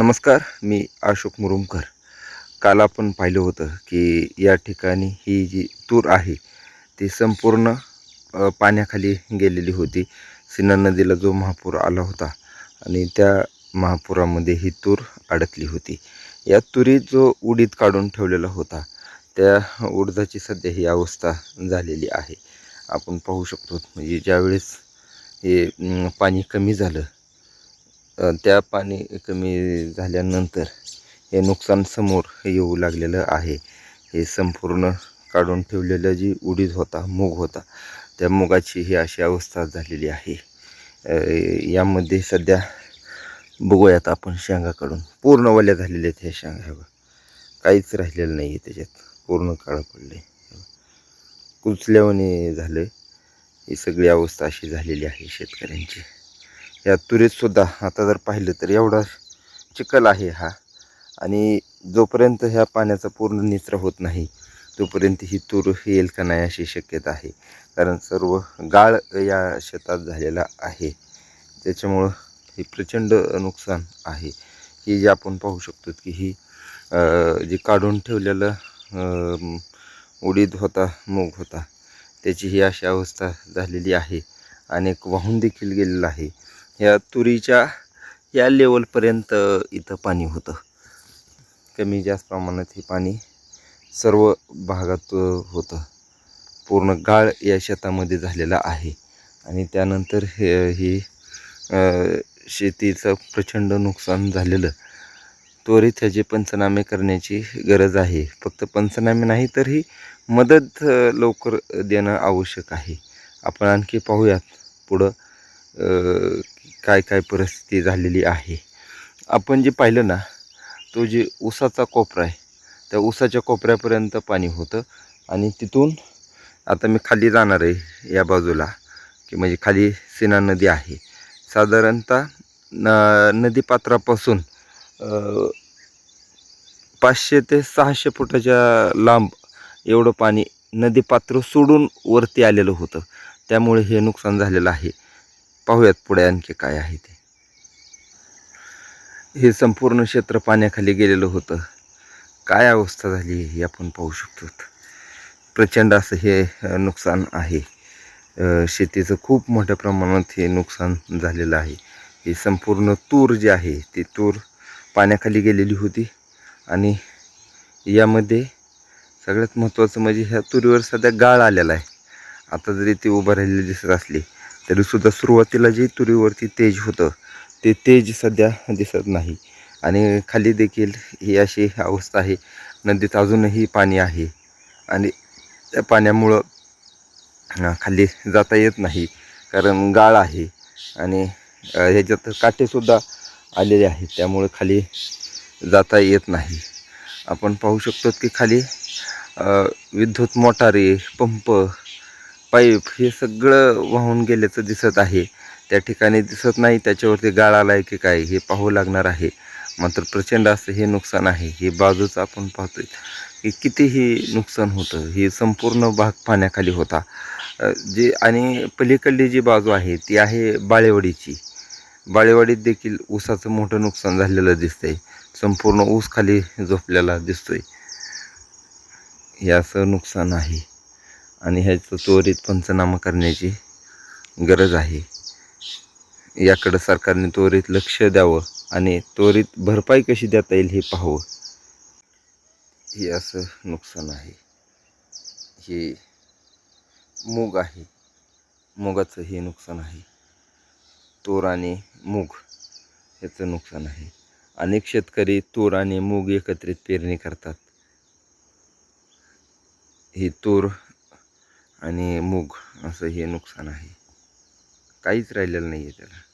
नमस्कार मी अशोक मुरुमकर. काल आपण पाहिलं होतं की या ठिकाणी ही जी तूर आहे ती संपूर्ण पाण्याखाली गेलेली होती. सिन्हा नदीला जो महापूर आला होता आणि त्या महापुरामध्ये ही तूर अडकली होती. या तुरीत जो उडीद काढून ठेवलेला होता त्या उडदाची सध्या ही अवस्था झालेली आहे. आपण पाहू शकतो म्हणजे ज्यावेळेस हे पाणी कमी झालं त्या पाणी कमी झाल्यानंतर हे नुकसान समोर येऊ लागलेलं आहे. हे संपूर्ण काढून ठेवलेलं जी उडीद होता मूग होता त्या मुगाची ही अशी अवस्था झालेली आहे. यामध्ये सध्या बघूयात आपण शेंगा काढून पूर्ण वल्या झालेल्या आहेत ह्या शेंगा. काहीच राहिलेलं नाही आहे त्याच्यात. पूर्ण काळं पडले कुचल्यावाने झालं ही सगळी अवस्था अशी झालेली आहे शेतकऱ्यांची. या तुरीतसुद्धा आता जर पाहिलं तर एवढा चिखल आहे हा. आणि जोपर्यंत ह्या पाण्याचा पूर्ण निचरा होत नाही तोपर्यंत ही तूर येईल का नाही अशी शक्यता आहे. कारण सर्व गाळ या शेतात झालेला आहे. त्याच्यामुळं हे प्रचंड नुकसान आहे. ही जी आपण पाहू शकतो की ही जे जी काढून ठेवलेलं उडीद होता मूग होता त्याची ही अशी अवस्था झालेली आहे. अनेक वाहून देखील गेलेलं आहे. ह्या तुरीच्या या लेवलपर्यंत इथं पाणी होतं. कमी जास्त प्रमाणात हे पाणी सर्व भागात होतं. पूर्ण गाळ या शेतामध्ये झालेला आहे. आणि त्यानंतर हे ही शेतीचं प्रचंड नुकसान झालेलं. त्वरित ह्याचे पंचनामे करण्याची गरज आहे. फक्त पंचनामे नाही तर ही मदत लवकर देणं आवश्यक आहे. आपण आणखी पाहूयात पुढं काय काय परिस्थिती झालेली आहे. आपण जे पाहिलं ना तो जे ऊसाचा कोपरा आहे त्या ऊसाच्या कोपऱ्यापर्यंत पाणी होतं आणि तिथून आता मी खाली जाणार आहे या बाजूला की म्हणजे खाली सीना नदी आहे. साधारणतः न नदीपात्रापासून पाचशे ते सहाशे फुटाच्या लांब एवढं पाणी नदीपात्र सोडून वरती आलेलं होतं. त्यामुळे हे नुकसान झालेलं आहे. पाहूयात पुढे आणखी काय आहे ते. हे संपूर्ण क्षेत्र पाण्याखाली गेलेलं होतं. काय अवस्था झाली हे आपण पाहू शकतो. प्रचंड असं हे नुकसान आहे. शेतीचं खूप मोठ्या प्रमाणात हे नुकसान झालेलं आहे. ही संपूर्ण तूर जी आहे ती तूर पाण्याखाली गेलेली होती. आणि यामध्ये सगळ्यात महत्त्वाचं म्हणजे ह्या तुरीवर सध्या गाळ आलेला आहे. आता जरी ती उभं राहिलेली दिसत असली तरीसुद्धा सुरुवातीला जे तुरीवरती तेज होतं ते तेज सध्या दिसत नाही. आणि खाली देखील ही अशी अवस्था आहे. नदीत अजूनही पाणी आहे. आणि त्या पाण्यामुळं खाली जाता येत नाही. कारण गाळ आहे. आणि ह्याच्यात काटेसुद्धा आलेले आहेत. त्यामुळे खाली जाता येत नाही. आपण पाहू शकतो की खाली विद्युत मोटारी पंप पाईप हे सगळं वाहून गेल्याचं दिसत आहे. त्या ठिकाणी दिसत नाही त्याच्यावरती गाळ आला आहे की काय हे पाहू लागणार आहे. मात्र प्रचंड असं हे नुकसान आहे. हे बाजूच आपण पाहतोय की कितीही नुकसान होतं ही संपूर्ण भाग पाण्याखाली होता. जे आणि पलीकडली जी बाजू आहे ती आहे बाळेवाडीची. बाळेवाडीत देखील ऊसाचं मोठं नुकसान झालेलं दिसतंय. संपूर्ण ऊस खाली झोपलेला दिसतोय. हे असं नुकसान आहे. आणि ह्याचं त्वरित पंचनामा करण्याची गरज आहे. याकडं सरकारने त्वरित लक्ष द्यावं आणि त्वरित भरपाई कशी देता येईल हे पाहावं. हे असं नुकसान आहे. हे मूग आहे. मुगाचं हे नुकसान आहे. तूर आणि मूग ह्याचं नुकसान आहे. अनेक शेतकरी तूर आणि मूग एकत्रित पेरणी करतात. ही तूर आणि मूग असं हे नुकसान आहे. काहीच राहिलेलं नाही आहे त्याला.